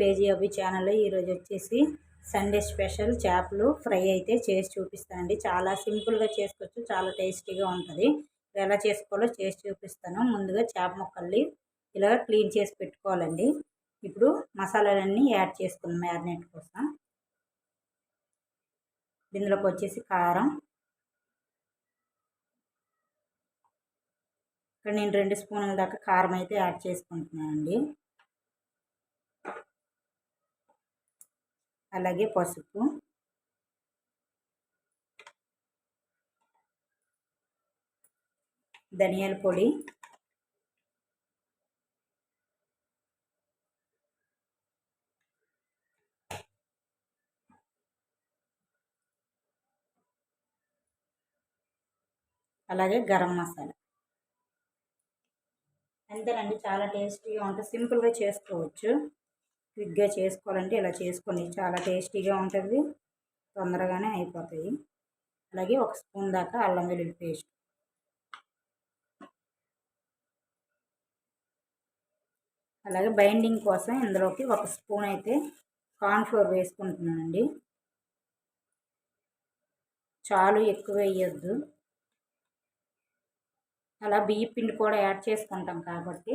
Crazy అవి channel ఈరోజు వచ్చేసి సండే స్పెషల్ చేపలు ఫ్రై అయితే చేసి చూపిస్తానండి చాలా సింపుల్గా చేసుకోవచ్చు చాలా టేస్టీగా ఉంటుంది. ఎలా చేసుకోవాలో చేసి చూపిస్తాను. ముందుగా చేప ముక్కల్ని ఇలా క్లీన్ చేసి పెట్టుకోవాలండి. ఇప్పుడు మసాలాలన్నీ యాడ్ చేసుకుందాం మ్యారినేట్ కోసం. ఇందులోకి వచ్చేసి కారం. ఇక్కడ నేను రెండు స్పూన్ల దాకా కారం అయితే యాడ్ చేసుకుంటున్నానండి. అలాగే పసుపు. ధనియాల పొడి. అలాగే గరం మసాలా. అంతేనండి చాలా టేస్టీగా ఉంటుంది. సింపుల్గా చేసుకోవచ్చు. క్విక్గా చేసుకోవాలంటే ఇలా చేసుకోండి. చాలా టేస్టీగా ఉంటుంది. తొందరగానే అయిపోతాయి. అలాగే ఒక స్పూన్ దాకా అల్లం వెల్లుల్లి పేస్ట్. అలాగే బైండింగ్ కోసం ఇందులోకి ఒక స్పూన్ అయితే కార్న్ఫ్లోర్ వేసుకుంటున్నానండి. చాలు ఎక్కువ వేయద్దు. అలా బియ్య పిండి కూడా యాడ్ చేసుకుంటాం కాబట్టి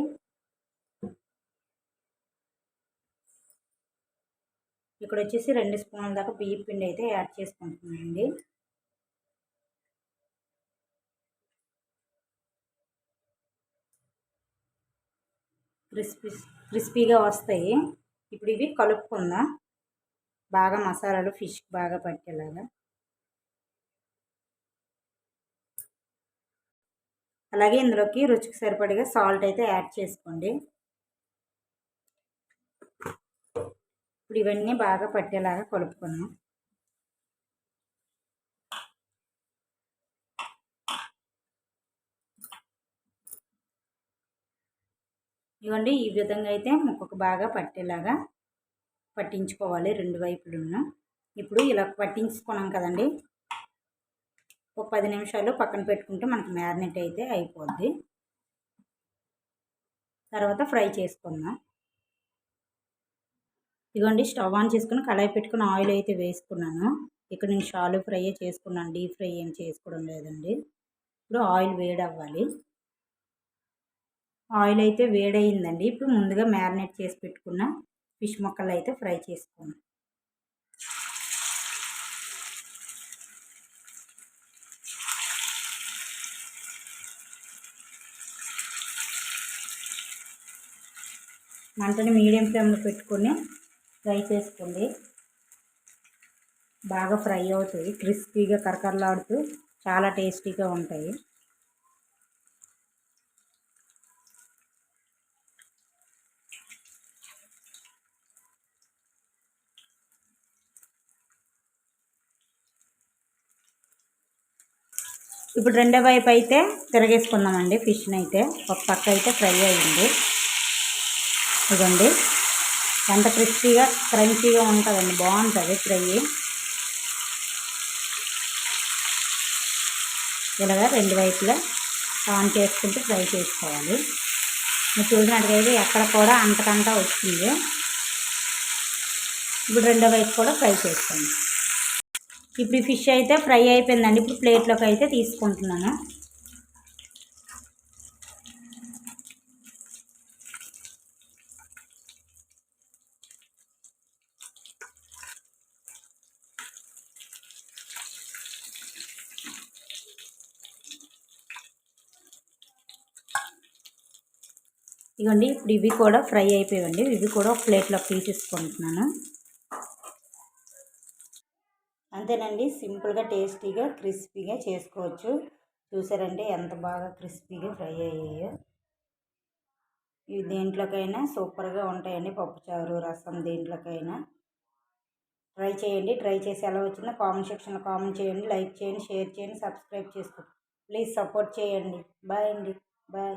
ఇక్కడ వచ్చేసి రెండు స్పూన్ల దాకా బియ్య పిండి అయితే యాడ్ చేసుకుంటున్నానండి. క్రిస్పీ క్రిస్పీగా వస్తాయి. ఇప్పుడు ఇవి కలుపుకుందాం. బాగా మసాలాలు ఫిష్ బాగా పట్టేలాగా. అలాగే ఇందులోకి రుచికి సరిపడిగా సాల్ట్ అయితే యాడ్ చేసుకోండి. ఇప్పుడు ఇవన్నీ బాగా పట్టేలాగా కలుపుకున్నాం ఇవ్వండి ఈ విధంగా అయితే ముక్కకు బాగా పట్టేలాగా పట్టించుకోవాలి రెండు వైపులను. ఇప్పుడు ఇలా పట్టించుకున్నాం కదండి. ఒక పది నిమిషాలు పక్కన పెట్టుకుంటే మనకి మ్యారినేట్ అయితే అయిపోద్ది. తర్వాత ఫ్రై చేసుకుందాం. ఇదిగోండి స్టవ్ ఆన్ చేసుకుని కళాయి పెట్టుకుని ఆయిల్ అయితే వేసుకున్నాను. ఇక్కడ నేను షాలు ఫ్రై చేసుకున్నాను. డీప్ ఫ్రై ఏం చేసుకోవడం లేదండి. ఇప్పుడు ఆయిల్ వేడవ్వాలి. ఆయిల్ అయితే వేడయిందండి. ఇప్పుడు ముందుగా మ్యారినేట్ చేసి పెట్టుకున్న ఫిష్ ముక్కలు అయితే ఫ్రై చేసుకున్నాను మంటని మీడియం ఫ్లేమ్లో పెట్టుకొని ఫ్రై చేసుకోండి బాగా ఫ్రై అవుతాయి. క్రిస్పీగా కరకరలాడుతూ చాలా టేస్టీగా ఉంటాయి. ఇప్పుడు రెండో వైపు అయితే తిరగేసుకుందామండి. ఫిష్ని అయితే ఒక పక్క అయితే ఫ్రై అయ్యింది. ఇదండి ఎంత క్రిస్పీగా క్రంచీగా ఉంటుందండి. బాగుంటుంది ఫ్రై. ఇలాగా రెండు వైపులా ఆన్ చేసుకుంటూ ఫ్రై చేసుకోవాలి. మీరు చూసినట్టుగా ఎక్కడ కూడా అంతకంతా వచ్చింది ఇప్పుడు రెండో వైపు కూడా ఫ్రై చేసుకోండి. ఇప్పుడు ఫిష్ అయితే ఫ్రై అయిపోయిందండి. ఇప్పుడు ప్లేట్లోకి అయితే తీసుకుంటున్నాను. ఇవ్వండి ఇప్పుడు ఇవి కూడా ఫ్రై అయిపోయాయండి. ఇవి కూడా ఒక ప్లేట్లో తీసేసుకుంటున్నాను అంతేనండి సింపుల్గా టేస్టీగా క్రిస్పీగా చేసుకోవచ్చు. చూసారంటే ఎంత బాగా క్రిస్పీగా ఫ్రై అయ్యాయో. ఇవి దేంట్లోకైనా సూపర్గా ఉంటాయండి పప్పుచారు రసం దేంట్లోకైనా. ట్రై చేయండి ట్రై చేసి ఎలా వచ్చిందో కామెంట్ సెక్షన్లో కామెంట్ చేయండి లైక్ చేయండి షేర్ చేయండి సబ్స్క్రైబ్ చేసుకోండి. ప్లీజ్ సపోర్ట్ చేయండి. బాయ్ అండి బాయ్.